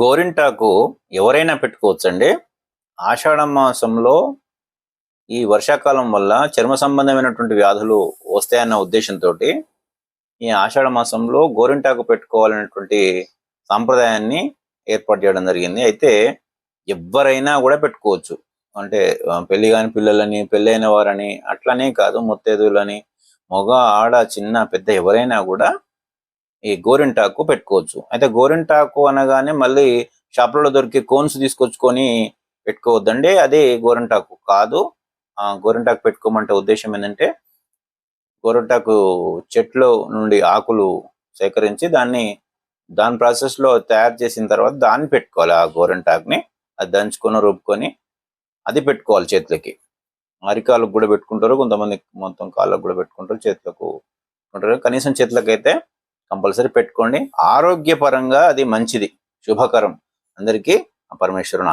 గోరింటాకు ఎవరైనా పెట్టుకోవచ్చండి. ఆషాఢ మాసంలో ఈ వర్షాకాలం వల్ల చర్మ సంబంధమైనటువంటి వ్యాధులు వస్తాయన్న ఉద్దేశంతో ఈ ఆషాఢ మాసంలో గోరింటాకు పెట్టుకోవాలనేటువంటి సాంప్రదాయాన్ని ఏర్పాటు చేయడం జరిగింది. అయితే ఎవరైనా కూడా పెట్టుకోవచ్చు. అంటే పెళ్ళి కాని పిల్లలని పెళ్ళైన వారని అట్లనే కాదు ముత్తైదులని మగ ఆడ చిన్న పెద్ద ఎవరైనా కూడా ఈ గోరింటాకు పెట్టుకోవచ్చు. అయితే గోరింటాకు అనగానే మళ్ళీ షాపులలో దొరికే కోన్స్ తీసుకొచ్చుకొని పెట్టుకోవద్దండి. అది గోరింటాకు కాదు. ఆ గోరింటాకు పెట్టుకోమంటే ఉద్దేశం ఏంటంటే గోరింటాకు చెట్లు నుండి ఆకులు సేకరించి దాన్ని దాని ప్రాసెస్లో తయారు చేసిన తర్వాత దాన్ని పెట్టుకోవాలి ఆ గోరింటాకుని. అది దంచుకొని రూపుకొని అది పెట్టుకోవాలి చేతులకి. అరికాలకు కూడా పెట్టుకుంటారు. కొంతమంది మొత్తం కాళ్ళకు కూడా పెట్టుకుంటారు. చేతులకు ఉంటారు కనీసం చేతులకు అయితే కంపల్సరీ పెట్టుకోండి. ఆరోగ్యపరంగా అది మంచిది. శుభకరం. అందరికీ ఆ పరమేశ్వరుని